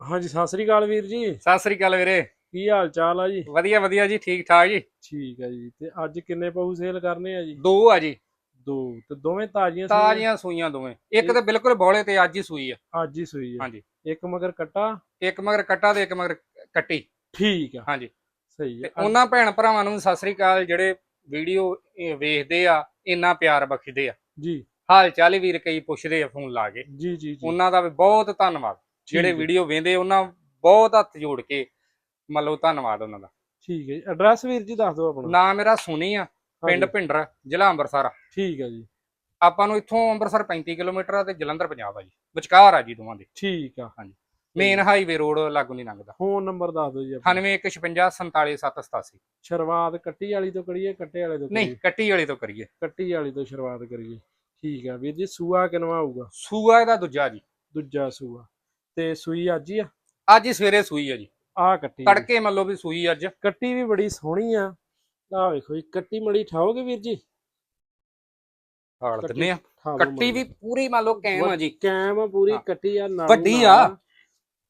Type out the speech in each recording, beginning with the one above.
ਹਾਂਜੀ ਸਤਿ ਸ੍ਰੀ ਅਕਾਲ ਵੀਰ ਜੀ। ਸਤਿ ਸ੍ਰੀ ਅਕਾਲ ਵੀਰੇ। ਕੀ ਹਾਲ ਚਾਲ ਆ ਜੀ? ਵਧੀਆ ਵਧੀਆ ਜੀ ਠੀਕ ਠਾਕ ਜੀ। ਠੀਕ ਆ ਜੀ ਤੇ ਅੱਜ ਕਿੰਨੇ ਪਹੂ ਸੇਲ ਕਰਨੇ ਆ ਜੀ? ਦੋ ਆ ਜੀ। ਦੋ ਤੇ ਦੋਵੇਂ ਤਾਜ਼ੀਆਂ ਸੂਈਆਂ? ਤਾਜ਼ੀਆਂ ਸੂਈਆਂ ਦੋਵੇਂ। ਇੱਕ ਤੇ ਬਿਲਕੁਲ ਬੋਲੇ ਤੇ ਅੱਜ ਹੀ ਸੂਈ ਆ। ਅੱਜ ਹੀ ਸੂਈ ਆ। ਹਾਂਜੀ। ਇੱਕ ਮਗਰ ਕੱਟਾ? ਇੱਕ ਮਗਰ ਕੱਟਾ ਤੇ ਇੱਕ ਮਗਰ ਕੱਟੀ। ਠੀਕ ਆ। ਹਾਂਜੀ। ਸਹੀ ਆ। ਉਹਨਾਂ ਭੈਣ ਭਰਾਵਾਂ ਨੂੰ ਸਤਿ ਸ੍ਰੀ ਅਕਾਲ ਜਿਹੜੇ ਵੀਡੀਓ ਵੇਖਦੇ ਆ ਇੰਨਾ ਪਿਆਰ ਬਖਸ਼ਦੇ ਆ। ਜੀ। ਹਾਲ ਚਾਲ ਵੀਰ ਕਈ ਪੁੱਛਦੇ ਆ ਫੋਨ ਲਾ ਕੇ। ਜੀ ਜੀ ਜੀ। ਉਹਨਾਂ ਦਾ ਵੀ ਬਹੁਤ ਧੰਨਵਾਦ। ਜਿਹੜੇ ਵੀਡੀਓ ਵੇਖਦੇ ਉਹਨਾਂ ਬਹੁਤ ਹੱਥ ਜੋੜ ਕੇ ਮੰਨ ਲਓ ਧੰਨਵਾਦ ਉਹਨਾਂ ਦਾ। ਠੀਕ ਹੈ ਐਡਰੈਸ ਵੀਰ ਜੀ ਦੱਸ ਦਿਓ ਆਪਣਾ। ਨਾਮ ਮੇਰਾ ਸੁਣੀ ਆ ਪਿੰਡ ਹਾਂਜੀ, ਭਿੰਡਰ ਜ਼ਿਲ੍ਹਾ ਅੰਮ੍ਰਿਤਸਰ। ਠੀਕ ਹੈ ਜੀ। ਆਪਾਂ ਨੂੰ ਇੱਥੋਂ ਅੰਮ੍ਰਿਤਸਰ 35 ਕਿਲੋਮੀਟਰ ਆ ਤੇ ਜਲੰਧਰ 50 ਆ ਜੀ ਵਿਚਕਾਰ ਆ ਜੀ ਦੋਵਾਂ ਦੇ। ਠੀਕ ਆ। ਮੇਨ ਹਾਈਵੇ ਰੋਡ ਲਾਗੂ ਨਹੀਂ ਲੰਘਦਾ। ਫੋਨ ਨੰਬਰ ਦੱਸ ਦਿਓ ਜੀ ਆਪਣਾ। 9156477787 ਸ਼ੁਰੂਆਤ ਕੱਟੀ ਵਾਲੀ ਤੋਂ ਕਰੀਏ ਕੱਟੇ ਵਾਲੇ ਤੋਂ ਨਹੀਂ ਕੱਟੀ ਵਾਲੀ ਤੋਂ ਕਰੀਏ। ਕੱਟੀ ਵਾਲੀ ਤੋਂ ਸ਼ੁਰੂਆਤ ਕਰੀਏ। ਠੀਕ ਆ। ਵੀਰ ਜੀ ਸੂਆ ਕਿਨਵਾ ਆਊਗਾ? ਸੂਆ ਇਹਦਾ ਦੂਜਾ ਜੀ। ਦੂਜਾ ਸੂਆ। ਤੇ ਸੂਈ ਅੱਜ ਹੀ ਆ? ਅੱਜ ਹੀ ਸਵੇਰੇ ਸੂਈ ਆ ਜੀ। ਆ ਕੱਟੀ। ਤੜਕੇ ਮੰਨ ਲਓ ਵੀ ਸੂਈ ਅੱਜ। ਕੱਟੀ ਵੀ ਬੜੀ ਸੋਹਣੀ ਆ। ਆ ਵੇਖੋ ਜੀ ਕੱਟੀ ਮੜੀ ਠਾਓਗੇ ਵੀਰ ਜੀ? ਹਾਲ ਦਿੰਨੇ ਆ। ਕੱਟੀ। ਵੀ ਪੂਰੀ ਮੰਨ ਲਓ ਕੈਮ ਆ ਜੀ। ਕੈਮ ਆ ਪੂਰੀ। ਕੱਟੀ ਆ ਨਾਲੋਂ ਵੱਡੀ ਆ।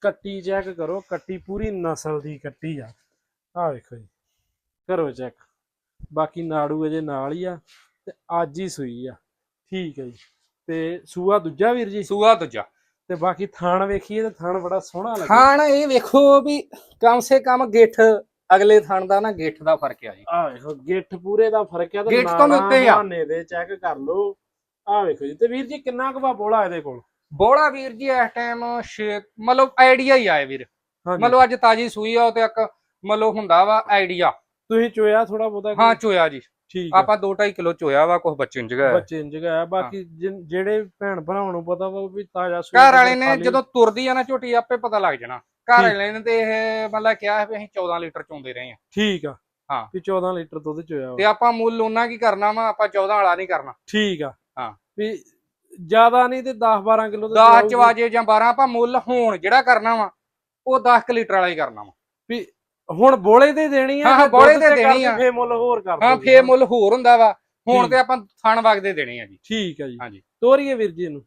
ਕੱਟੀ ਚੈੱਕ ਕਰੋ ਕੱਟੀ ਪੂਰੀ ਨਸਲ ਦੀ ਕੱਟੀ ਆ। ਆ ਵੇਖੋ ਜੀ। ਕਰੋ ਚੈੱਕ ਬਾਕੀ ਨਾੜੂ ਅਜੇ ਨਾਲ ਹੀ ਆ ਤੇ ਅੱਜ ਹੀ ਸੂਈ ਆ। ਠੀਕ ਹੈ ਜੀ। ਤੇ ਸੂਆ ਦੂਜਾ ਵੀਰ ਜੀ? ਸੂਆ ਦੂਜਾ। ਤੇ ਬਾਕੀ ਥਾਣ ਵੇਖੀਏ ਤੇ ਥਾਣ ਬੜਾ ਸੋਹਣਾ ਲੱਗਾ ਥਾਣ ਇਹ ਵੇਖੋ ਵੀ ਕਮ ਸੇ ਕਮ ਗਿੱਠ ਅਗਲੇ ਥਾਣ ਦਾ ਨਾ ਗਿੱਠ ਦਾ ਫ਼ਰਕ ਆ ਜੀ। ਆ ਵੇਖੋ ਗਿੱਠ ਪੂਰੇ ਦਾ ਫ਼ਰਕ ਆ ਤੇ ਗਿੱਠ ਤੋਂ ਉੱਤੇ ਆ। ਦੇ ਚੈੱਕ ਕਰ ਲਓ। ਆ ਵੇਖੋ ਜੀ ਤੇ ਵੀਰ ਜੀ ਕਿੰਨਾ ਕੁ ਬੋਲਾ ਇਹਦੇ ਕੋਲ? ਬੋਲਾ ਵੀਰ ਜੀ ਇਸ ਟਾਈਮ ਮਤਲਬ ਆਈਡੀਆ ਹੀ ਆਏ ਵੀਰ। ਮਤਲਬ ਅੱਜ ਤਾਜੀ ਸੂਈ ਆ ਤੇ ਇੱਕ ਮਤਲਬ ਹੁੰਦਾ ਵਾ ਆਈਡੀਆ ਤੁਸੀਂ ਚੋਇਆ ਥੋੜਾ ਬਹੁਤਾ ਹਾਂ ਚੋਇਆ ਜੀ। ਠੀਕ ਆਪਾਂ 2.5 ਕਿਲੋ ਚੋਇਆ ਵਾ ਕੁਝ ਬੱਚੇ ਨੂੰ ਜਗਾ ਬੱਚੇ ਇੰਜ ਗਿਆ ਬਾਕੀ ਜਿਹੜੇ ਭੈਣ ਭਰਾਵਾਂ ਨੂੰ ਪਤਾ ਵਾ ਵੀ ਤਾਜ਼ਾ ਸੂਈ ਘਰ ਵਾਲੇ ਨੇ ਜਦੋਂ ਤੁਰਦੀ ਆ ਨਾ ਝੋਟੀ ਆਪੇ ਪਤਾ ਲੱਗ ਜਾਣਾ। ਘਰ। ਵਾਲੇ ਨੇ ਤੇ ਇਹ ਮਤਲਬ ਕਿਹਾ ਵੀ ਅਸੀਂ 14 ਲੀਟਰ ਚੋਂਦੇ ਰਹੇ ਆ ਠੀਕ ਆ। ਹਾਂ। ਵੀ 14 ਲੀਟਰ ਦੁੱਧ ਚੋਇਆ ਵਾ। ਤੇ ਆਪਾਂ ਮੁੱਲ ਉਹਨਾਂ ਕੀ ਕਰਨਾ ਵਾ ਆਪਾਂ 14 ਵਾਲਾ ਨਹੀਂ ਕਰਨਾ। ਠੀਕ ਆ। ਹਾਂ। ਵੀ ਜ਼ਿਆਦਾ ਨਹੀਂ ਤੇ 10 12 ਕਿਲੋ 10 ਚਵਾਜੇ ਜਾਂ 12 ਆਪਾਂ ਮੁੱਲ ਹੁਣ ਜਿਹੜਾ ਕਰਨਾ ਵਾ ਉਹ 10 ਲਿਟਰ ਵਾਲਾ ਹੀ ਕਰਨਾ ਵਾ ਹੁਣ ਬੋਲੇ ਤੇ ਦੇਣੀ ਆ ਹਾਂ, ਬੋਲੇ ਤੇ ਦੇਣੀ ਆ। ਫੇਰ ਮੁੱਲ ਹੋਰ ਕਰ ਹਾਂ ਜੀ। ਮੁੱਲ ਹੋਰ ਹੁੰਦਾ ਵਾ। ਹੁਣ। ਤੇ ਆਪਾਂ ਥਣ ਵਗਦੇ ਦੇਣੇ ਆ ਜੀ। ਠੀਕ ਆ ਜੀ। ਹਾਂਜੀ। ਤੋਰੀਏ ਵੀਰ ਜੀ ਨੂੰ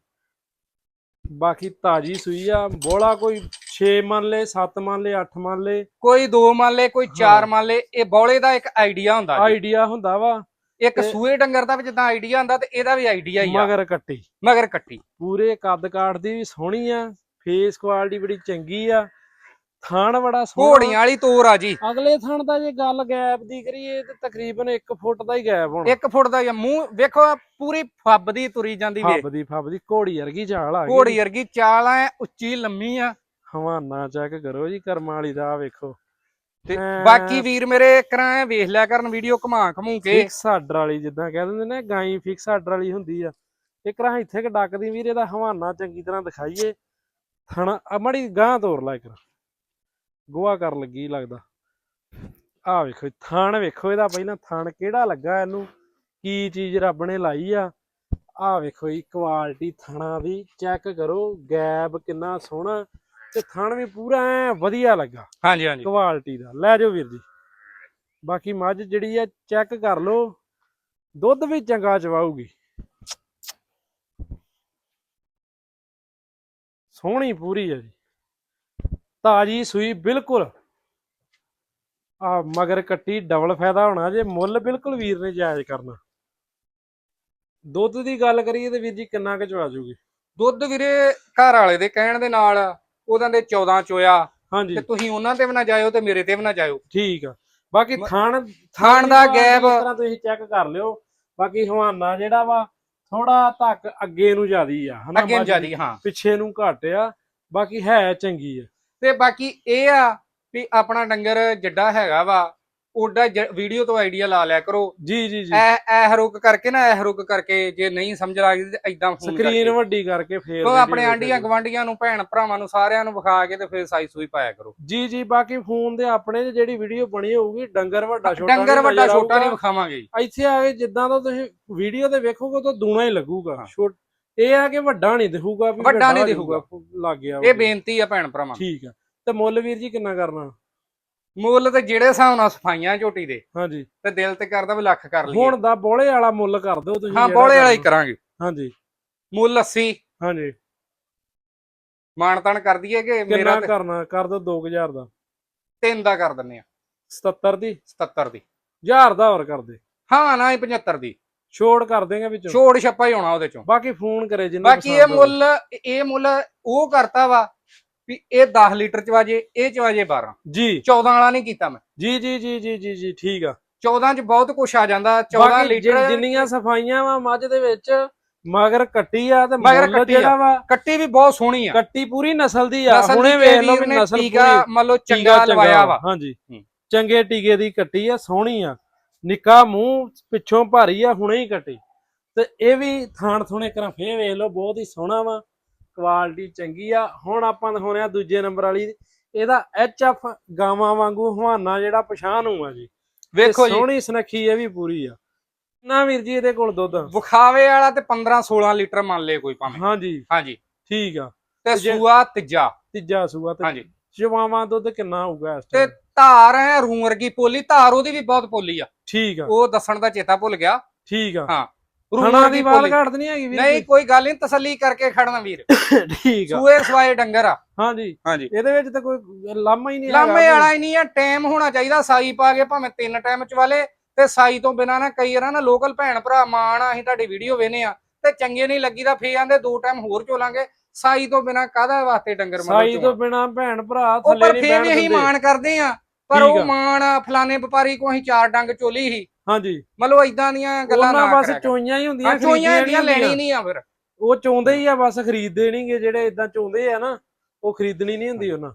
ਬਾਕੀ ਤਾਜੀ ਸੂਈ ਆ ਬੋਲਾ ਕੋਈ 6 ਮੰਨ ਲੈ 7 ਮੰਨ ਲੈ 8 ਮੰਨ ਲੈ। ਕੋਈ 2 ਮੰਨ ਲੇ ਕੋਈ 4 ਹਾਂ। ਮੰਨ ਲੇ ਇਹ ਬੌਲੇ ਦਾ ਇੱਕ ਆਈਡੀਆ ਹੁੰਦਾ ਜੀ। ਆਈਡੀਆ ਹੁੰਦਾ ਵਾ। ਇੱਕ ਸੂਏ ਡੰਗਰ ਦਾ ਵੀ ਜਿੱਦਾਂ ਆਈਡੀਆ ਹੁੰਦਾ ਤੇ ਇਹਦਾ ਵੀ ਆਈਡੀਆ ਹੀ ਆ। ਮਗਰ ਕੱਟੀ। ਮਗਰ ਕੱਟੀ। ਪੂਰੇ ਕੱਦ ਕਾਠ ਦੀ ਵੀ ਸੋਹਣੀ ਆ ਫੇਸ ਕੁਆਲਿਟੀ ਬੜੀ ਚੰਗੀ ਆ। ਥਾਣ ਬੜਾ ਸੋਹਣਾ। ਘੋੜੀਆਂ ਵਾਲੀ ਤੋਰ ਆ ਜੀ। ਅਗਲੇ ਥਣ ਦਾ ਜੇ ਗੱਲ ਗੈਪ ਦੀ ਕਰੀਏ ਤੇ ਤਕਰੀਬਨ 1 ਫੁੱਟ ਦਾ ਹੀ ਗੈਪ ਹੋਣਾ। 1 ਫੁੱਟ ਦਾ ਮੂੰਹ ਵੇਖੋ ਪੂਰੀ ਫੱਬਦੀ ਤੁਰੀ ਜਾਂਦੀ ਵੇ। ਫੱਬਦੀ ਫੱਬਦੀ ਘੋੜੀ ਵਰਗੀ ਚਾਲ ਆ ਘੋੜੀ ਵਰਗੀ ਚਾਲ ਐ ਉੱਚੀ ਲੰਮੀ ਆ। ਹਵਾਨਾ ਚੈੱਕ ਕਰੋ ਜੀ ਕਰਮਾਂ ਵਾਲੀ ਦਾ ਵੇਖੋ। ਤੇ ਬਾਕੀ ਵੀਰ ਮੇਰੇ ਕਰਾਂ ਐ ਵੇਖ ਲਿਆ ਕਰਨ ਵੀਡੀਓ ਘੁਮਾ ਘਮੂ ਕੇ। ਫਿਕਸ ਆਰਡਰ ਵਾਲੀ ਜਿੱਦਾਂ ਕਹਿ ਦਿੰਦੇ ਨੇ ਗਾਈ ਫਿਕਸ ਆਰਡਰ ਵਾਲੀ ਹੁੰਦੀ ਆ। ਇੱਕ ਰਾਂ ਇੱਥੇ ਕਿ ਡੱਕਦੀ ਵੀਰ ਇਹਦਾ ਹਵਾਨਾ ਚੰਗੀ ਤਰ੍ਹਾਂ ਦਿਖਾਈਏ। ਥਣ ਆ ਮੜੀ ਗਾਂ ਤੋਰ ਲੈ ਕਰ ਗੋਆ ਕਰ ਲੱਗੀ ਲੱਗਦਾ। ਆ ਵੇਖੋ ਥਣ ਵੇਖੋ ਇਹਦਾ ਪਹਿਲਾਂ ਥਣ ਕਿਹੜਾ ਲੱਗਾ ਇਹਨੂੰ ਕੀ ਚੀਜ਼ ਰੱਬ ਨੇ ਲਾਈ ਆ। ਆ ਵੇਖੋ ਜੀ ਕੁਆਲਿਟੀ ਥਣਾ ਦੀ ਚੈੱਕ ਕਰੋ ਗੈਪ ਕਿੰਨਾ ਸੋਹਣਾ ਤੇ ਥਣ ਵੀ ਪੂਰਾ ਐਂ ਵਧੀਆ ਲੱਗਾ। ਹਾਂਜੀ ਹਾਂਜੀ। ਕੁਆਲਿਟੀ ਦਾ ਲੈ ਜਾਓ ਵੀਰ ਜੀ। ਬਾਕੀ ਮੱਝ ਜਿਹੜੀ ਆ ਚੈੱਕ ਕਰ ਲਓ ਦੁੱਧ ਵੀ ਚੰਗਾ ਚਵਾਊਗੀ। ਸੋਹਣੀ ਪੂਰੀ ਹੈ ਜੀ। ਤਾਜੀ ਸੂਈ ਬਿਲਕੁਲ। ਆ ਮਗਰ ਕੱਟੀ ਡਬਲ ਫਾਇਦਾ ਹੋਣਾ ਜੇ ਮੁੱਲ ਬਿਲਕੁਲ ਵੀਰ ਨੇ ਜਾਇਜ਼ ਕਰਨਾ। ਦੁੱਧ ਦੀ ਗੱਲ ਕਰੀਏ ਤੇ ਵੀਰ ਜੀ ਕਿੰਨਾ ਕੁ ਚਵਾ ਜੂਗੀ ਦੁੱਧ ਵੀਰੇ ਘਰ ਵਾਲੇ ਦੇ ਕਹਿਣ ਦੇ ਨਾਲ ਉਹਨਾਂ ਦੇ 14 ਚੋਇਆ ਹਾਂਜੀ। ਤੇ ਤੁਸੀਂ ਉਹਨਾਂ ਤੇ ਵੀ ਨਾ ਜਾਇਓ ਤੇ ਮੇਰੇ ਤੇ ਵੀ ਨਾ ਜਾਇਓ। ਠੀਕ ਆ। ਬਾਕੀ ਥਾਣ ਥਾਣ ਦਾ ਗੈਪ ਇਸ ਤਰ੍ਹਾਂ ਤੁਸੀਂ ਚੈੱਕ ਕਰ ਲਿਓ। ਬਾਕੀ ਹਵਾਨਾ ਜਿਹੜਾ ਵਾ ਥੋੜਾ ਧੱਕ ਅੱਗੇ ਨੂੰ ਜਿਆਦੀ ਆ। ਹਨਾ ਅੱਗੇ ਨੂੰ ਜਿਆਦੀ ਹਾਂ। ਪਿੱਛੇ ਨੂੰ ਘੱਟ ਆ। ਬਾਕੀ ਹੈ ਚੰਗੀ ਆ। ਤੇ ਬਾਕੀ ਇਹ ਆ ਵੀ ਆਪਣਾ ਡੰਗਰ ਜਿੱਡਾ ਹੈਗਾ ਵਾ ਓਡਾ ਵੀਡੀਓ ਤੋਂ ਆਈਡੀਆ ਲਾ ਲਿਆ ਕਰੋ ਜੀ ਜੀ ਜੀ ਐ ਐ ਰੁਕ ਕਰਕੇ ਨਾ ਐ ਰੁਕ ਕਰਕੇ ਜੇ ਨਹੀਂ ਸਮਝ ਲੱਗਦੀ ਤੇ ਐਦਾਂ ਫੋਨ ਸਕਰੀਨ ਵੱਡੀ ਕਰਕੇ ਫੇਰ ਉਹ ਆਪਣੇ ਆਂਡੀਆਂ। ਗਵਾਂਡੀਆਂ ਨੂੰ ਭੈਣ ਭਰਾਵਾਂ ਨੂੰ ਸਾਰਿਆਂ ਨੂੰ ਵਿਖਾ ਕੇ ਤੇ ਫਿਰ ਸਾਈ ਸੂਈ ਪਾਇਆ ਕਰੋ ਜੀ ਜੀ ਬਾਕੀ ਫੋਨ ਦੇ ਆਪਣੇ 'ਚ ਜਿਹੜੀ ਵੀਡੀਓ ਬਣੀ ਹੋਊਗੀ ਡੰਗਰ ਵੱਡਾ ਛੋਟਾ ਡੰਗਰ ਵੱਡਾ ਛੋਟਾ ਨਹੀਂ। ਵਿਖਾਵਾਂਗੇ। ਇੱਥੇ ਆ ਕੇ ਜਿੱਦਾਂ ਦਾ ਤੁਸੀਂ ਵੀਡੀਓ ਤੇ ਵੇਖੋਗੇ ਤਾਂ ਦੂਣਾ ਹੀ ਲੱਗੂਗਾ ਇਹ ਆ ਕਿ ਵੱਡਾ ਨਹੀਂ ਦਿਖੂਗਾ ਵੀ ਵੱਡਾ ਨਹੀਂ ਦਿਖੂਗਾ। ਲੱਗ ਗਿਆ ਇਹ ਬੇਨਤੀ ਆ ਭੈਣ ਭਰਾਵਾਂ। ਠੀਕ ਆ। ਤੇ ਮੁੱਲ ਵੀਰ ਜੀ ਕਿੰਨਾ ਕਰਨਾ? ਮੁੱਲ ਤੇ ਜਿਹੜੇ ਹਿਸਾਬ ਨਾਲ ਸਫਾਈਆਂ ਝੋਟੀ ਦੇ ਹਾਂਜੀ। ਤੇ ਦਿਲ ਤੇ ਕਰਦਾ ਵੀ ਲੱਖ ਕਰ ਲਈਏ। ਹੁਣ ਦਾ ਬੋਲੇ ਵਾਲਾ ਮੁੱਲ ਕਰ ਦਿਓ ਤੁਸੀਂ ਹਾਂ ਬੋਲੇ ਵਾਲਾ ਹੀ। ਕਰਾਂਗੇ। ਹਾਂਜੀ। ਮੁੱਲ 80 ਹਾਂਜੀ। ਮਾਨਤਾਨ ਕਰ ਦਈਏ ਕਿ ਮੇਰਾ ਕਰਨਾ? ਕਰ ਦੋ 2000 ਦਾ। ਤਿੰਨ ਦਾ ਕਰ ਦਿੰਨੇ ਆ। 77 ਦੀ? 77 ਦੀ। 1000 ਦਾ ਹੋਰ ਕਰ ਦੇ। ਹਾਂ ਨਾ ਹੀ 75 ਦੀ। ਛੋੜ ਕਰ ਦੇਗਾ ਵਿੱਚੋਂ। ਛੋੜ ਛੱਪਾ ਹੀ ਹੋਣਾ ਉਹਦੇ ਚੋਂ। ਬਾਕੀ ਫੋਨ ਕਰੇ ਜਿੰਨਾ ਬਾਕੀ ਇਹ ਮੁੱਲ ਇਹ ਮੁੱਲ ਉਹ ਕਰਤਾ ਵਾ ਵੀ ਇਹ 10 ਲੀਟਰ ਚ ਵਾਜੇ ਇਹ ਚ ਵਾਜੇ 12 ਜੀ। 14 ਵਾਲਾ ਨਹੀਂ ਕੀਤਾ ਮੈਂ। ਜੀ ਜੀ ਜੀ ਜੀ ਜੀ ਜੀ ਠੀਕ ਆ। 14 ਚ ਬਹੁਤ ਕੁਝ ਆ ਜਾਂਦਾ 14 ਬਾਕੀ ਜਿ- ਲੀਟਰ ਜਿੰਨੀਆਂ ਸਫਾਈਆਂ ਵਾ ਮੱਝ ਦੇ ਵਿੱਚ ਮਗਰ ਕੱਟੀ ਆ ਤੇ ਮਗਰ। ਜਿਹੜਾ ਵਾ ਕੱਟੀ ਵੀ ਬਹੁਤ ਸੋਹਣੀ ਆ। ਕੱਟੀ ਪੂਰੀ ਨਸਲ ਦੀ ਆ। ਹੁਣੇ ਵੇਖ ਲਓ ਵੀ ਨਸਲ ਪੂਰੀ। ਮੰਨ ਲਓ ਚੰਗਾ ਲਵਾਇਆ ਵਾ। ਹਾਂਜੀ। ਚੰਗੇ ਟੀਕੇ ਦੀ ਕੱਟੀ ਆ ਸੋਹਣੀ ਆ। ਨਿੱਕਾ ਮੂੰਹ ਪਿੱਛੋਂ ਭਾਰੀ ਆ ਹੁਣੇ ਹੀ ਕੱਟੀ। ਤੇ ਇਹ ਵੀ ਥਾਣ ਥੁਣੇ ਕਰਾਂ ਫੇਰ ਵੇਖ ਲਓ ਬਹੁਤ ਹੀ ਸੋਹਣਾ ਵਾ ਕੁਆਲਿਟੀ ਚੰਗੀ ਆ। ਹੁਣ ਆਪਾਂ ਦਿਖਾਉਣੇ ਆ ਦੂਜੇ ਨੰਬਰ ਵਾਲੀ ਇਹਦਾ ਐਫ ਗਾਵਾਂ ਵਾਂਗੂ ਹਵਾਨਾ ਜਿਹੜਾ ਪਛਾਣ ਆ ਜੀ। ਵੇਖੋ ਜੀ। ਸੋਹਣੀ ਸੁਨੱਖੀ ਇਹ ਵੀ ਪੂਰੀ ਆ। ਨਾ ਵੀਰ ਜੀ ਇਹਦੇ ਕੋਲ ਦੁੱਧ ਵਿਖਾਵੇ ਵਾਲਾ ਤੇ 15 16 ਲੀਟਰ ਮੰਨ ਲਏ ਕੋਈ ਭਾਵੇਂ। ਹਾਂਜੀ ਹਾਂਜੀ। ਠੀਕ ਆ। ਤੇ ਸੂਆ ਤੀਜਾ। ਤੀਜਾ ਸੂਆ ਤੇ ਹਾਂਜੀ। ਚਵਾਵਾਂ ਦੁੱਧ ਕਿੰਨਾ ਹੋਊਗਾ ਇਸ ਤੇ ਧਾਰ ਐ ਰੂ ਵਰਗੀ ਪੋਲੀ ਧਾਰ ਉਹਦੀ ਵੀ ਬਹੁਤ ਪੋਲੀ ਆ। ਠੀਕ ਆ। ਉਹ ਦੱਸਣ ਦਾ ਚੇਤਾ ਭੁੱਲ ਗਿਆ। ਠੀਕ ਆ। ਹਾਂ। ਰੂਹ ਦੀ ਪੋਲੀ। ਘਾਟ ਨਹੀਂ ਹੈਗੀ ਵੀਰ ਨਹੀਂ? ਕੋਈ ਗੱਲ ਨਹੀਂ ਤਸੱਲੀ ਕਰਕੇ ਖੜਨਾ ਵੀਰ। ਠੀਕ ਆ। ਸੂਏ ਸਵਾਏ ਡੰਗਰ ਆ। ਹਾਂਜੀ। ਹਾਂਜੀ। ਇਹਦੇ ਵਿੱਚ ਤਾਂ ਕੋਈ ਲਾਮਾ ਹੀ ਨਹੀਂ ਲਾਮੇ ਵਾਲਾ ਹੀ ਨਹੀਂ ਆ ਟਾਈਮ ਹੋਣਾ ਚਾਹੀਦਾ ਸਾਈ ਪਾ ਕੇ ਭਾਵੇਂ ਤਿੰਨ ਟਾਈਮ ਚ ਵਾਲੇ ਤੇ ਸਾਈ ਤੋਂ ਬਿਨਾ ਨਾ ਕਈ ਵਾਰ ਨਾ ਲੋਕਲ ਭੈਣ ਭਰਾ ਮਾਣ ਆ ਅਸੀਂ ਤੁਹਾਡੀ ਵੀਡੀਓ ਵੇਨੇ ਆ ਤੇ ਚੰਗੇ ਨਹੀਂ ਲੱਗੀਦਾ ਫੇ ਆਂਦੇ ਦੋ ਟਾਈਮ ਹੋਰ ਚੋਲਾਂਗੇ। ਸਾਈ ਤੋਂ ਬਿਨਾ ਕਾਹਦਾ ਵਾਸਤੇ ਡੰਗਰ ਮੰਨ ਸਾਈ ਤੋਂ ਬਿਨਾ ਭੈਣ ਭਰਾ ਥੱਲੇ ਪਰ ਨਹੀਂ ਫੇ ਬੈਣ ਵੀ ਅਸੀਂ ਮਾਣ ਕਰਦੇ ਆ ਪਰ ਠੀਕ ਉਹ ਆ। ਮਾਣ ਫਲਾਣੇ ਵਪਾਰੀ ਕੋ ਅਸੀਂ ਚਾਰ ਡੰਗ ਚੋਲੀ ਸੀ। ਹਾਂਜੀ। ਮਤਲਬ ਇਦਾਂ ਦੀਆਂ ਗੱਲਾਂ ਨਾ ਉਹਨਾਂ ਬਸ ਕਰਿਆ ਕਰੋ। ਚੋਈਆਂ ਹੀ ਹੁੰਦੀਆਂ ਚੋਈਆਂ ਖਰੀਦੀਆਂ ਇਹਦੀਆਂ ਨਹੀਂ ਲੈਣੀ ਹੁੰਦੀਆਂ। ਨਹੀਂ ਆ ਫਿਰ। ਉਹ ਚੋਂਦੇ ਹੀ ਆ ਬਸ ਖਰੀਦਦੇ ਨਹੀਂਗੇ ਜਿਹੜੇ ਇਦਾਂ ਚੋਂਦੇ ਆ ਨਾ ਉਹ ਖਰੀਦਣੀ ਨਹੀਂ ਹੁੰਦੀ ਉਹਨਾਂ।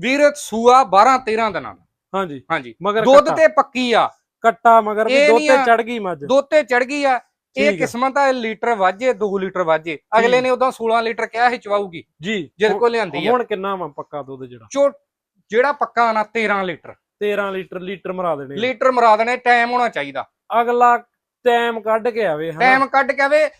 ਵੀਰ ਸੂਆ 12 13 ਦਿਨਾਂ ਦਾ। ਹਾਂਜੀ ਹਾਂਜੀ। ਮਗਰ ਦੁੱਧ ਕੱਟਾ- ਤੇ ਪੱਕੀ ਆ। ਕੱਟਾ ਮਗਰ ਵੀ ਇਹ ਦੁੱਧ ਨਹੀਂ ਤੇ ਆ- ਚੜ ਗਈ ਮੱਝ। ਦੁੱਧ ਤੇ ਚੜ ਗਈ ਆ। ਇਹ ਠੀਕ ਆ। ਕਿਸਮਤ ਆ ਇਹ ਲੀਟਰ ਵਾਜੇ 2 ਲੀਟਰ ਵਾਜੇ। ਅਗਲੇ। ਨੇ ਉਦੋਂ 16 ਲੀਟਰ ਕਿਹਾ ਸੀ ਚਵਾਊਗੀ। ਜੀ ਜਿਹਦੇ ਕੋਲ ਲਿਆਂਦੀ ਆ। ਹੁਣ ਕਿੰਨਾ ਵਾ ਪੱਕਾ ਦੁੱਧ ਜਿਹੜਾ। ਚੋ ਜਿਹੜਾ ਪੱਕਾ ਨਾ 13 ਲੀਟਰ। 13 ਲੀਟਰ ਲੀਟਰ ਮਰਾ ਦੇਣੇ। ਲੀਟਰ ਮਰਾ ਦੇਣੇ ਟਾਈਮ ਹੋਣਾ ਚਾਹੀਦਾ। ਅਗਲਾ ਟਾਈਮ ਕੱਢ ਕੇ ਆਵੇ ਹਨਾ? ਟਾਈਮ ਕੱਢ ਕੇ ਆਵੇ।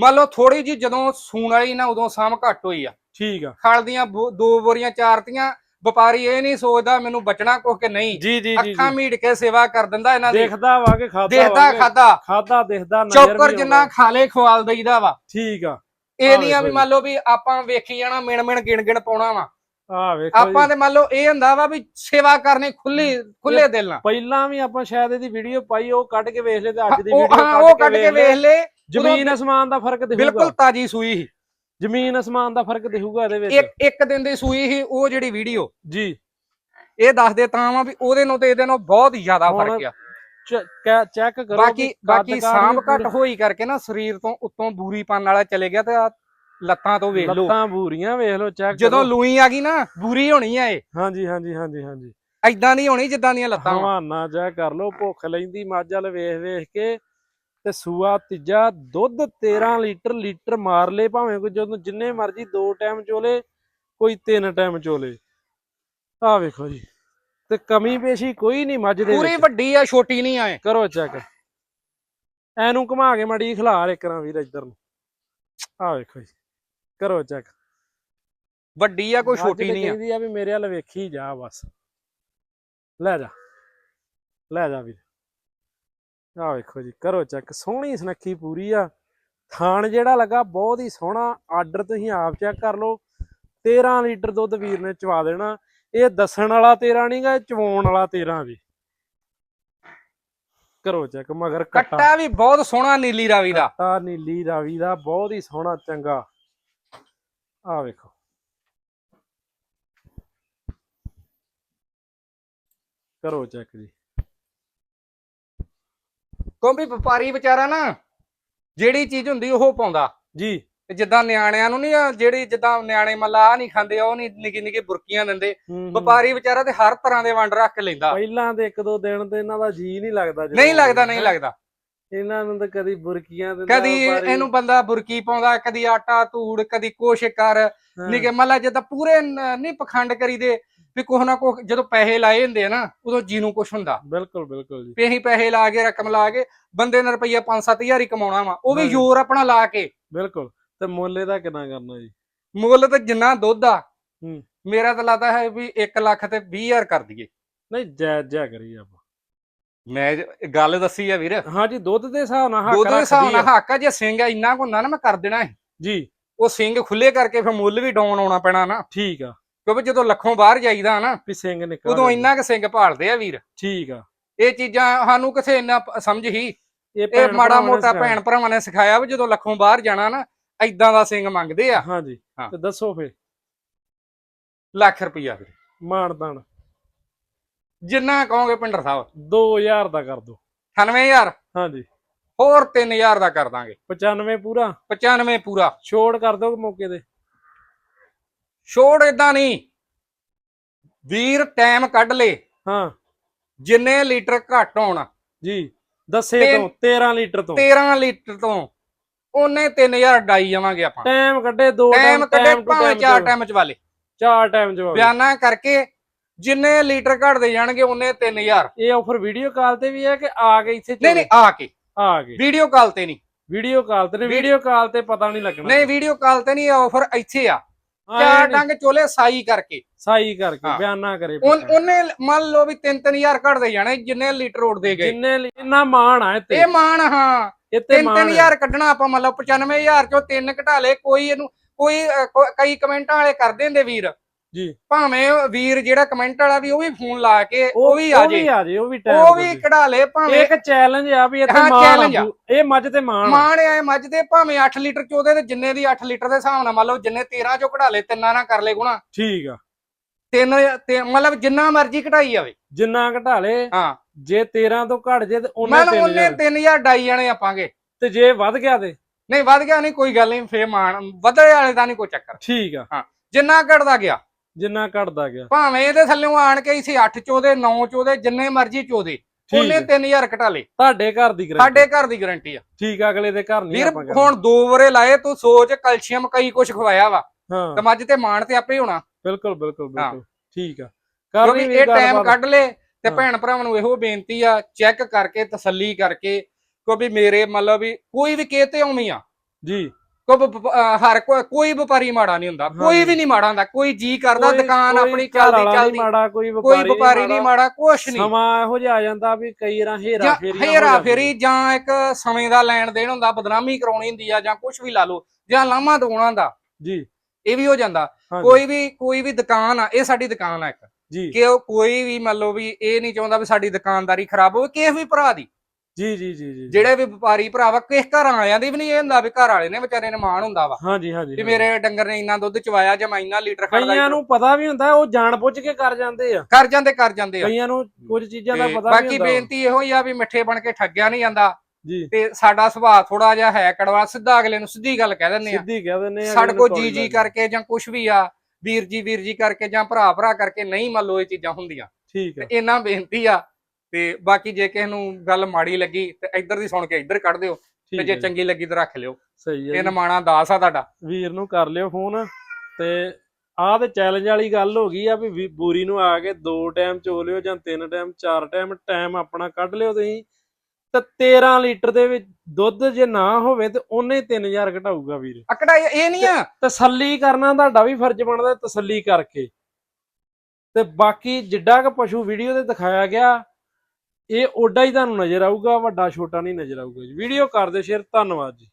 ਮੰਨ ਲਓ ਥੋੜੀ ਜੀ ਜਦੋਂ ਸੂਣ ਵਾਲੀ ਨਾ ਉਦੋਂ ਸਾਮ ਘੱਟ ਹੋਈ ਆ। ਠੀਕ ਆ। ਖਲ ਦੀਆਂ ਦੋ ਬੋਰੀਆਂ ਚਾਰਤੀਆਂ ਵਪਾਰੀ ਇਹ ਨਹੀਂ ਸੋਚਦਾ ਮੈਨੂੰ ਬਚਣਾ ਕੁਛ ਕਿ ਨਹੀਂ। ਜੀ ਜੀ ਜੀ ਅੱਖਾਂ ਮੀਟ ਕੇ ਸੇਵਾ ਕਰ ਦਿੰਦਾ ਇਹਨਾਂ ਦੀ। ਦੇਖਦਾ ਵਾ ਕਿ ਖਾਦਾ ਦੇਖਦਾ ਖਾਦਾ। ਖਾਦਾ ਦੇਖਦਾ ਨਜ਼ਰ ਚੌਕਰ ਜਿੰਨਾ। ਖਾਲੇ ਖਵਾਲ ਦਈਦਾ ਵਾ। ਠੀਕ ਆ। ਇਹ ਨਹੀਂ ਆ ਵੀ ਮੰਨ ਲਓ ਵੀ ਆਪਾਂ ਵੇਖੀ ਜਾਣਾ ਮਿਣ ਮਿਣ ਗਿਣ ਗਿਣ ਪਾਉਣਾ ਵਾ। ਆ ਵੇਖੋ ਆਪਾਂ ਤੇ ਮੰਨ ਲਓ ਇਹ ਹੁੰਦਾ ਵਾ ਵੀ ਸੇਵਾ ਕਰਨੀ ਖੁੱਲੀ ਖੁੱਲੇ ਦਿਲ ਨਾਲ। ਪਹਿਲਾਂ ਵੀ ਆਪਾਂ ਸ਼ਾਇਦ ਇਹਦੀ ਵੀਡੀਓ ਪਾਈ ਉਹ ਕੱਢ ਕੇ ਵੇਖ ਲੈ ਤੇ ਅੱਜ ਦੀ ਵੀਡੀਓ ਹਾਂ ਉਹ ਕੱਢ ਕੇ ਵੇਖ ਲੈ। ਜ਼ਮੀਨ ਅਸਮਾਨ ਦਾ ਫ਼ਰਕ ਬਿਲਕੁਲ ਦਿਖੂਗਾ ਤਾਜੀ ਸੂਈ ਸੀ। ਜ਼ਮੀਨ ਅਸਮਾਨ ਦਾ ਫ਼ਰਕ ਦਿਖੂਗਾ ਇਹਦੇ ਵਿੱਚ। ਇੱਕ ਇੱਕ ਦਿਨ ਦੀ ਸੂਈ ਸੀ ਉਹ ਜਿਹੜੀ ਵੀਡੀਓ ਜੀ। ਇਹ ਦੱਸਦੇ ਤਾਂ ਵਾ ਵੀ ਉਹਦੇ ਨੂੰ ਤੇ ਇਹਦੇ ਨੂੰ ਬਹੁਤ ਹੀ ਜ਼ਿਆਦਾ ਫ਼ਰਕ ਆ। ਚੈੱਕ ਕਰੋ ਬਾਕੀ ਬਾਕੀ ਸਾਂਭ ਘੱਟ ਹੋਈ ਕਰਕੇ ਨਾ ਸਰੀਰ ਤੋਂ ਉੱਤੋਂ ਬੂਰੀ ਪਾਣ ਵਾਲਾ ਚਲੇ ਗਿਆ ਤੇ ਲੱਤਾਂ ਤੋਂ ਵੇਖ ਲਓ। ਲੱਤਾਂ ਬੂਰੀਆਂ ਵੇਖ ਲਓ ਚੈੱਕ ਜਦੋਂ ਲੂਈ ਆ ਗਈ ਨਾ ਬੂਰੀ ਹੋਣੀ ਆ ਇਹ। ਹਾਂਜੀ ਹਾਂਜੀ ਹਾਂਜੀ ਹਾਂਜੀ। ਐਦਾਂ ਨਹੀਂ ਹੋਣੀ ਜਿੱਦਾਂ ਦੀਆਂ ਲੱਤਾਂ। ਹਵਾਨਾ ਜਾ ਕਰ ਲਓ ਭੁੱਖ ਲੈਂਦੀ ਮੱਝ ਵੱਲ ਵੇਖ ਵੇਖ ਕੇ। ਤੇ ਸੂਆ ਤੀਜਾ ਦੁੱਧ 13 ਲੀਟਰ ਲੀਟਰ ਮਾਰ ਲੇ ਭਾਵੇਂ ਕੋਈ ਜਦੋਂ ਜਿੰਨੇ ਮਰਜ਼ੀ ਦੋ ਟਾਈਮ ਚੋਲੇ ਕੋਈ ਤਿੰਨ ਟਾਈਮ ਚੋਲੇ। ਆ ਵੇਖੋ ਜੀ। ਤੇ ਕਮੀ ਪੇਸ਼ੀ ਕੋਈ ਨਹੀਂ ਮੱਝ ਦੇ ਪੂਰੀ ਵੱਡੀ ਆ ਛੋਟੀ ਨਹੀਂ ਆਏ ਕਰੋ ਚੈੱਕ ਐਨੂੰ ਘੁਮਾ ਕੇ ਮੜੀ ਖਿਲਾਰ ਇੱਕ ਰਾਂ ਵੀਰ ਇੱਧਰ ਨੂੰ। ਆ ਵੇਖੋ ਜੀ। ਕਰੋ ਚੈੱਕ ਵੱਡੀ ਆ ਕੋਈ ਛੋਟੀ ਨਹੀਂ ਆ। ਕਹਿੰਦੀ ਆ ਵੀ ਮੇਰੇ ਵੱਲ ਵੇਖੀ ਜਾ ਬਸ। ਲੈ ਜਾ। ਲੈ ਜਾ ਵੀਰ। ਆ ਵੇਖੋ ਜੀ ਕਰੋ ਚੈੱਕ ਸੋਹਣੀ ਸੁਨੱਖੀ ਪੂਰੀ ਆ। ਥਾਣ ਜਿਹੜਾ ਲੱਗਾ ਬਹੁਤ ਹੀ ਸੋਹਣਾ। ਆਰਡਰ ਤੁਸੀਂ ਆਪ ਚੈੱਕ ਕਰ ਲਓ। 13 ਲੀਟਰ ਦੁੱਧ ਵੀਰ ਨੇ ਚਵਾ ਦੇਣਾ। ਇਹ ਦੱਸਣ ਵਾਲਾ 13 ਨਹੀਂਗਾ ਚਵਾਉਣ ਵਾਲਾ 13 ਵੀ। ਕਰੋ ਚੈੱਕ ਮਗਰ ਕੱਟਾ ਕੱਟਾ। ਵੀ ਬਹੁਤ ਸੋਹਣਾ ਨੀਲੀ ਰਾਵੀ ਦਾ। ਕੱਟਾ ਨੀਲੀ ਰਾਵੀ ਦਾ ਬਹੁਤ ਹੀ ਸੋਹਣਾ ਚੰਗਾ। ਆ ਵੇਖੋ। ਕਰੋ ਚੈੱਕ ਜੀ। ਕਿਉਂਕਿ ਵਪਾਰੀ ਵਿਚਾਰਾ ਨਾ ਜਿਹੜੀ ਚੀਜ਼ ਹੁੰਦੀ ਉਹ ਪਾਉਂਦਾ। ਜੀ। ਤੇ ਜਿੱਦਾਂ ਨਿਆਣਿਆਂ ਨੂੰ ਨਹੀਂ ਜਿਹੜੀ ਜਿੱਦਾਂ ਨਿਆਣੇ ਮੱਲਾ ਆ ਨਹੀਂ ਖਾਂਦੇ ਉਹ ਨਹੀਂ ਨਿੱਕੀ ਨਿੱਕੀ ਬੁਰਕੀਆਂ ਦਿੰਦੇ। ਵਪਾਰੀ ਵਿਚਾਰਾ ਤੇ ਹਰ ਤਰ੍ਹਾਂ ਦੇ ਵੰਡ ਰੱਖ ਲੈਂਦਾ। ਪਹਿਲਾਂ ਦੇ ਇੱਕ ਦੋ ਦਿਨ ਤੇ ਇਹਨਾਂ ਦਾ ਜੀ ਨਹੀਂ ਲੱਗਦਾ ਨਹੀਂ ਲੱਗਦਾ ਨਹੀਂ। ਲੱਗਦਾ। ਇਹਨਾਂ ਨੂੰ ਤਾਂ ਕਦੀ ਬੁਰਕੀਆਂ ਦਿੰਦਾ ਕਦੀ। ਇਹਨੂੰ ਬੰਦਾ ਬੁਰਕੀ ਪਾਉਂਦਾ ਕਦੀ ਆਟਾ ਧੂੜ ਕਦੀ ਕੁਛ ਕਰ। ਨਿੱਕੇ ਮੱਲਾ ਜਿੱਦਾਂ ਪੂਰੇ ਨ- ਨਹੀਂ ਪਖੰਡ ਕਰੀਦੇ ਵੀ ਕੁਛ ਨਾ ਕੁਛ ਜਦੋਂ ਪੈਸੇ ਲਾਏ ਹੁੰਦੇ ਆ ਨਾ ਉਦੋਂ ਜੀ ਨੂੰ ਕੁਛ ਹੁੰਦਾ। ਬਿਲਕੁਲ ਬਿਲਕੁਲ ਜੀ। ਵੀ ਅਸੀਂ ਪੈਸੇ ਲਾ ਕੇ ਰਕਮ ਲਾ ਕੇ ਬੰਦੇ ਨੇ ਰੁਪਈਆ 5-7000 ਹੀ ਕਮਾਉਣਾ ਵਾ। ਉਹ ਵੀ। ਜ਼ੋਰ ਆਪਣਾ ਲਾ ਕੇ। ਬਿਲਕੁਲ ਤੇ ਮੁੱਲ ਇਹਦਾ ਕਿੰਨਾ ਕਰਨਾ ਜੀ? ਮੁੱਲ ਤੇ ਜਿੰਨਾ ਦੁੱਧ ਆ। ਮੇਰਾ ਤਾਂ ਲੱਗਦਾ ਹੈ ਵੀ 1 ਲੱਖ ਤੇ 20000 ਕਰ ਦਈਏ। ਨਹੀਂ ਜਾਇਜ਼ ਜਿਹਾ ਕਰੀ ਆਪਾਂ। ਮੈਂ ਜ- ਗੱਲ ਦੱਸੀ ਆ ਵੀਰ। ਹਾਂਜੀ ਦੁੱਧ ਦੇ ਹਿਸਾਬ ਨਾਲ ਹੱਕ ਦੁੱਧ ਦੇ ਹਿਸਾਬ ਰੱਖਦੀ ਨਾਲ ਆ। ਹੱਕ ਆ ਜੇ ਸਿੰਘ ਇੰਨਾ ਕੁ ਹੁੰਦਾ ਨਾ ਮੈਂ ਕਰ ਦੇਣਾ ਸੀ। ਜੀ। ਉਹ ਸਿੰਘ ਖੁੱਲੇ ਕਰਕੇ ਫਿਰ ਮੁੱਲ ਵੀ ਡਾਊਨ ਆਉਣਾ ਪੈਣਾ ਨਾ। ਠੀਕ ਆ। ਕਿਉਂਕਿ ਜਦੋਂ ਲੱਖੋਂ ਬਾਹਰ ਜਾਈਦਾ ਨਾ ਵੀ ਸਿੰਘ ਨਿਕਲ ਉਦੋਂ ਆਉਂਦੇ। ਇੰਨਾ ਕੁ ਸਿੰਘ ਭਾਲਦੇ ਆ ਵੀਰ। ਠੀਕ ਆ। ਇਹ ਚੀਜ਼ਾਂ ਸਾਨੂੰ ਕਿਸੇ ਇੰਨਾ ਪ- ਸਮਝ ਹੀ? ਇਹ ਇਹ ਭੈਣ ਮਾੜਾ ਭਰਾਵਾਂ ਨੇ ਮੋਟਾ ਸਿਖਾਇਆ। ਭੈਣ ਭਰਾਵਾਂ ਨੇ ਸਿਖਾਇਆ ਵੀ ਜਦੋਂ ਲੱਖੋਂ ਬਾਹਰ ਜਾਣਾ ਨਾ ਐਦਾਂ ਦਾ ਸਿੰਘ ਮੰਗਦੇ ਆ। ਹਾਂਜੀ। ਹਾਂ। ਤੇ ਦੱਸੋ ਫੇ ਲੱਖ ਰੁਪਈਆ ਵੀਰ। ਮਾਨਦਾਨ ਜਿੰਨਾ ਕਹੋਗੇ ਪਿੰਡਰ ਸਾਹਿਬ। 2000 ਦਾ ਕਰ ਦੋ। 98000 ਹਾਂਜੀ। ਹੋਰ 3000 ਦਾ ਕਰ ਦਾਂਗੇ। 95 ਪੂਰਾ? 95 ਪੂਰਾ। ਛੋੜ ਕਰ ਦੋ ਮੌਕੇ ਤੇ। ਛੋੜ ਇਦਾਂ ਨਹੀਂ ਵੀਰ ਟਾਈਮ ਕੱਢ ਲੇ। ਹਾਂ। ਜਿੰਨੇ ਲੀਟਰ ਘੱਟ ਹੋਣ। ਜੀ ਦੱਸੇ ਤੇ- ਤੋਂ 13 ਲੀਟਰ ਤੋਂ। 13 ਲੀਟਰ ਤੋਂ। ਉਹਨੇ 3000 ਡਾਈ ਜਾਵਾਂਗੇ ਆਪਾਂ। ਟਾਈਮ ਕੱਢੇ ਦੋ ਟਾਈਮ ਕੱਢੇ time ਚਾਰ ਚ- ਟਾਈਮ ਚ ਵਾਲੇ ਚਾਰ ਟਾਈਮ ਜਵਾਬ ਬਿਆਨਾ ਕਰਕੇ ਜਿੰਨੇ ਲੀਟਰ ਘਟਦੇ ਜਾਣਗੇ ਉਹਨੇ 3000 ਇਹ ਆਫਰ ਵੀਡੀਓ ਕਾਲ ਤੇ ਵੀ ਹੈ ਕਿ ਆ ਕੇ ਇੱਥੇ ਨਹੀਂ ਨਹੀਂ ਆ ਕੇ। ਆ ਕੇ ਵੀਡੀਓ ਕਾਲ ਤੇ ਨਹੀਂ। ਵੀਡੀਓ ਕਾਲ ਤੇ ਵੀਡੀਓ ਕਾਲ ਤੇ ਪਤਾ ਨਹੀਂ ਲੱਗਣਾ। ਨਹੀਂ ਵੀਡੀਓ ਕਾਲ ਤੇ ਨਹੀਂ ਆਫਰ ਇੱਥੇ ਆ। ਚਾਰ ਇਹ ਡੰਗ ਚੋਲੇ ਸਾਈ ਕਰਕੇ। ਸਾਈ ਕਰਕੇ। ਬਿਆਨਾ ਕਰੇ। ਉਹਨੇ ਮੰਨ ਲਓ ਵੀ 3-3000 ਘਟਦੇ ਜਾਣੇ ਜਿੰਨੇ ਲੀਟਰ ਉੜਦੇ ਗਏ। ਜਿੰਨੇ ਇੰਨਾ ਮਾਣ ਆ ਇੱਥੇ। ਇਹ ਮਾਨ ਹਾਂ। ਇੱਥੇ ਮਾਣ ਹੈ। 3-3000 ਕੱਢਣਾ ਆਪਾਂ ਮੰਨ ਲਓ 95000 ਚੋਂ ਤਿੰਨ ਘਟਾ ਲੇ ਕੋਈ ਇਹਨੂੰ ਕੋਈ ਕਈ ਕਮੈਂਟਾਂ ਵਾਲੇ ਕਰ ਦਿੰਦੇ ਵੀਰ। ਜੀ। ਭਾਵੇਂ ਉਹ ਵੀਰ ਜਿਹੜਾ ਕਮੈਂਟ ਵਾਲਾ ਵੀ ਉਹ ਵੀ ਫੋਨ ਲਾ ਕੇ ਉਹ ਵੀ ਆ ਉਹ ਵੀ ਜੇ। ਆ ਜੇ ਉਹ ਵੀ ਟਾਈਮ ਉਹ ਵੀ ਕਢਾ ਲੇ ਭਾਵੇਂ ਇੱਕ ਚੈਲੰਜ ਆ ਵੀ ਇੱਥੇ ਹਾਂ, ਮਾਣ ਆ। ਆ ਇਹ ਮੱਝ ਤੇ ਮਾਣ ਆ। ਮਾਣ ਆਏ ਮੱਝ ਦੇ ਭਾਵੇਂ 8 ਲੀਟਰ ਚੋਦੇ ਤੇ ਜਿੰਨੇ ਦੀ 8 ਲੀਟਰ ਦੇ ਹਿਸਾਬ ਨਾਲ ਮੰਨ ਲਓ ਜਿੰਨੇ 13 ਚੋਂ ਕਢਾ ਲੇ ਤਿੰਨਾਂ ਨਾਲ ਕਰ ਲੇ ਗੁਣਾ। ਠੀਕ ਆ। ਤਿੰਨ ਤੇ ਮਤਲਬ ਜਿੰਨਾ ਮਰਜ਼ੀ ਕਢਾਈ ਜਾਵੇ। ਜਿੰਨਾ ਘਟਾ ਲੇ ਹਾਂ। ਜੇ 13 ਤੋਂ ਘਟ ਜੇ ਤੇ ਉਹਨੇ ਮੈਂ ਉਹਨੇ 3000 3000 ਡਾਈ ਜਾਣੇ ਆਪਾਂਗੇ ਤੇ ਜੇ ਵੱਧ ਗਿਆ ਤੇ? ਨਹੀਂ ਵੱਧ ਗਿਆ ਨਹੀਂ ਕੋਈ ਗੱਲ ਨਹੀਂ ਫੇਰ ਮਾਣ। ਵਧੇ ਵਾਲੇ ਦਾ ਨਹੀਂ ਕੋਈ ਚੱਕਰ। ਠੀਕ ਆ। ਜਿੰਨਾ ਘਟਦਾ ਗਿਆ। ਜਿੰਨਾ ਘਟਦਾ ਗਿਆ। ਭਾਵੇਂ ਇਹਦੇ ਥੱਲੇੋਂ ਆਣ ਕੇ ਇਸੇ 8 ਚੋਦੇ 9 ਚੋਦੇ ਜਿੰਨੇ ਮਰਜ਼ੀ ਚੋਦੇ ਠੀਕ ਉਹਨੇ ਆ। 3000 ਘਟਾ ਲੇ ਤੁਹਾਡੇ ਘਰ ਦੀ ਗਰੰਟੀ ਸਾਡੇ ਘਰ ਦੀ ਗਾਰੰਟੀ ਆ। ਠੀਕ ਆ ਅਗਲੇ ਦੇ ਘਰ ਨਹੀਂ ਆਪਾਂ। ਹੁਣ ਦੋ ਵਰੇ ਲਾਏ ਤੂੰ ਸੋਚ ਕੈਲਸ਼ੀਅਮ ਕਈ ਕੁਝ ਖਵਾਇਆ ਵਾ। ਹਾਂ। ਤੇ ਮੱਝ ਤੇ ਮਾਣ ਤੇ ਆਪੇ ਹੋਣਾ। ਬਿਲਕੁਲ ਬਿਲਕੁਲ। ਬਿਲਕੁਲ। ਠੀਕ ਆ। ਕਰਨੀ ਇਹ ਟਾਈਮ। ਕੱਢ ਲੇ ਤੇ। ਭੈਣ ਭਰਾਵਾਂ ਨੂੰ ਇਹੋ ਬੇਨਤੀ ਆ ਚੈੱਕ ਕਰਕੇ ਤਸੱਲੀ ਕਰਕੇ ਕਿਉਂਕਿ ਮੇਰੇ ਮਤਲਬ ਵੀ ਕੋਈ ਵੀ ਕਿਤੇ ਆਉਣੀ ਆ। ਜੀ। ਵਪ- ਅਹ ਹਰ ਕੋਈ ਕੋਈ ਵਪਾਰੀ ਮਾੜਾ ਨਹੀਂ ਹੁੰਦਾ ਕੋਈ। ਵੀ ਨਹੀਂ ਮਾੜਾ ਹੁੰਦਾ ਕੋਈ ਜੀ ਕਰਦਾ ਕੋਈ- ਦੁਕਾਨ ਕੋਈ ਆਪਣੀ ਘਰ ਚੱਲਦੀ। ਚੱਲਦੀ ਮਾੜਾ ਕੋਈ ਕੋਈ ਵਪਾਰੀ ਨਹੀਂ ਮਾੜਾ। ਕੁਛ ਨਹੀਂ। ਸਮਾਂ ਇਹੋ ਜਿਹਾ ਆ ਜਾਂਦਾ ਵੀ ਕਈ ਰਾਂ ਹੇਰਾ ਜਾਂ ਹੋ ਹੇਰਾ। ਫੇਰੀ ਜਾਂ ਇੱਕ ਸਮੇਂ ਦਾ ਲੈਣ ਦੇਣ ਹੁੰਦਾ ਬਦਨਾਮੀ ਕਰਾਉਣੀ ਹੁੰਦੀ ਆ ਜਾਂ ਕੁਝ ਵੀ ਲਾ ਲਓ ਜਾਂ ਲਾਮਾ ਦਵਾਉਣਾ ਦਾ ਜੀ। ਇਹ ਵੀ ਹੋ ਜਾਂਦਾ। ਹਾਂਜੀ, ਕੋਈ ਵੀ ਕੋਈ ਵੀ ਦੁਕਾਨ ਆ ਇਹ ਸਾਡੀ ਦੁਕਾਨ ਆ ਇੱਕ। ਜੀ। ਕਿ ਉਹ ਕੋਈ ਵੀ ਮੰਨ ਲਓ ਵੀ ਇਹ ਨਹੀਂ ਚਾਹੁੰਦਾ ਵੀ ਸਾਡੀ ਦੁਕਾਨਦਾਰੀ ਖਰਾਬ ਹੋਵੇ ਕਿਸੇ ਵੀ ਭਰਾ ਦੀ। ਜੀ ਜੀ ਜੀ ਜੀ ਜਿਹੜੇ ਵੀ ਵਪਾਰੀ ਭਰਾ ਵਾ ਕਿਸ ਘਰ ਆਲਿਆਂ ਦੀ ਵੀ ਨਹੀਂ ਇਹ ਹੁੰਦਾ ਵੀ ਘਰ ਵਾਲੇ ਨੇ ਵਿਚਾਰੇ ਨੇ ਮਾਣ ਹੁੰਦਾ ਵਾ। ਹਾਂਜੀ ਹਾਂਜੀ ਹਾਂਜੀ। ਮੇਰੇ ਡੰਗਰ ਨੇ ਇੰਨਾ ਦੁੱਧ ਚਵਾਇਆ ਜਾਂ ਮੈਂ ਇੰਨਾ ਲੀਟਰ ਖੜਦਾ ਕਈਆਂ ਨੂੰ ਪਤਾ ਵੀ ਹੁੰਦਾ ਉਹ ਜਾਣ ਬੁੱਝ ਕੇ ਕਰ ਜਾਂਦੇ ਆ। ਕਰ ਜਾਂਦੇ ਕਰ ਜਾਂਦੇ ਆ। ਕਈਆਂ ਨੂੰ ਕੁਝ ਚੀਜ਼ਾਂ ਦਾ ਪਤਾ ਵੀ ਬਾਕੀ ਹੁੰਦਾ। ਬੇਨਤੀ ਇਹੋ ਹੀ ਆ ਵੀ ਮਿੱਠੇ ਬਣ ਕੇ ਠੱਗਿਆ ਨਹੀਂ ਜਾਂਦਾ। ਜੀ। ਤੇ ਸਾਡਾ ਸੁਭਾਅ ਥੋੜਾ ਜਿਹਾ ਹੈ ਕੜਵਾ ਸਿੱਧਾ ਅਗਲੇ ਨੂੰ ਸਿੱਧੀ ਗੱਲ ਕਹਿ ਦਿੰਦੇ ਆ। ਸਿੱਧੀ ਕਹਿ ਦਿੰਦੇ ਆ ਸਾਡੇ ਕੋ ਜੀ ਜੀ। ਕਰਕੇ ਜਾਂ ਕੁਝ ਵੀ ਆ ਵੀਰ ਜੀ ਵੀਰ ਜੀ ਕਰਕੇ ਜਾਂ ਭਰਾ ਭਰਾ ਕਰਕੇ ਨਹੀਂ ਮੰਨ ਲਓ ਇਹ ਚੀਜ਼ਾਂ ਹੁੰਦੀਆਂ। ਠੀਕ ਤੇ ਇਹਨਾਂ ਬੇਨਤੀ ਆ ਤੇ ਬਾਕੀ ਜੇ ਕਿਸੇ ਨੂੰ ਗੱਲ ਮਾੜੀ ਲੱਗੀ ਤੇ ਇੱਧਰ ਦੀ ਸੁਣ ਕੇ ਇੱਧਰ ਕੱਢ ਦਿਓ ਤੇ ਜੇ ਚੰਗੀ ਲੱਗੀ ਤਾਂ ਰੱਖ ਲਿਓ। ਸਹੀ ਹੈ ਇਹ। ਨਮਾਣਾ ਦਾਸ ਆ ਤੁਹਾਡਾ। ਵੀਰ ਨੂੰ ਕਰ ਲਿਓ ਫੋਨ ਤੇ ਆਹ ਤੇ ਚੈਲੰਜ ਵਾਲੀ ਗੱਲ ਹੋ ਗਈ ਆ ਵੀ ਬੂਰੀ ਨੂੰ ਆ ਕੇ ਦੋ ਟਾਈਮ ਚੋ ਲਿਓ ਜਾਂ ਤਿੰਨ ਟਾਈਮ ਚਾਰ ਟਾਈਮ ਟਾਈਮ ਆਪਣਾ ਕੱਢ ਲਿਓ ਤੁਸੀਂ। ਤੇ 13 ਲੀਟਰ ਦੇ ਵਿੱਚ ਦੁੱਧ ਜੇ ਨਾ ਹੋਵੇ ਤੇ ਉਹਨੇ 3000 ਘਟਾਊਗਾ ਵੀਰ। ਅਕੜਾ ਇਹ ਇਹ ਨਹੀਂ ਆ। ਤਸੱਲੀ ਕਰਨਾ ਤੁਹਾਡਾ ਵੀ ਫਰਜ਼ ਬਣਦਾ ਤਸੱਲੀ ਕਰਕੇ। ਤੇ ਬਾਕੀ ਜਿੱਡਾ ਕ ਪਸ਼ੂ ਵੀਡੀਓ ਤੇ ਦਿਖਾਇਆ ਗਿਆ ਇਹ ਓਡਾ ਹੀ ਤੁਹਾਨੂੰ ਨਜ਼ਰ ਆਊਗਾ, ਵੱਡਾ ਛੋਟਾ ਨਹੀਂ ਨਜ਼ਰ ਆਊਗਾ ਜੀ। ਵੀਡੀਓ ਕਰ ਦਿਓ ਸ਼ੇਅਰ, ਧੰਨਵਾਦ ਜੀ।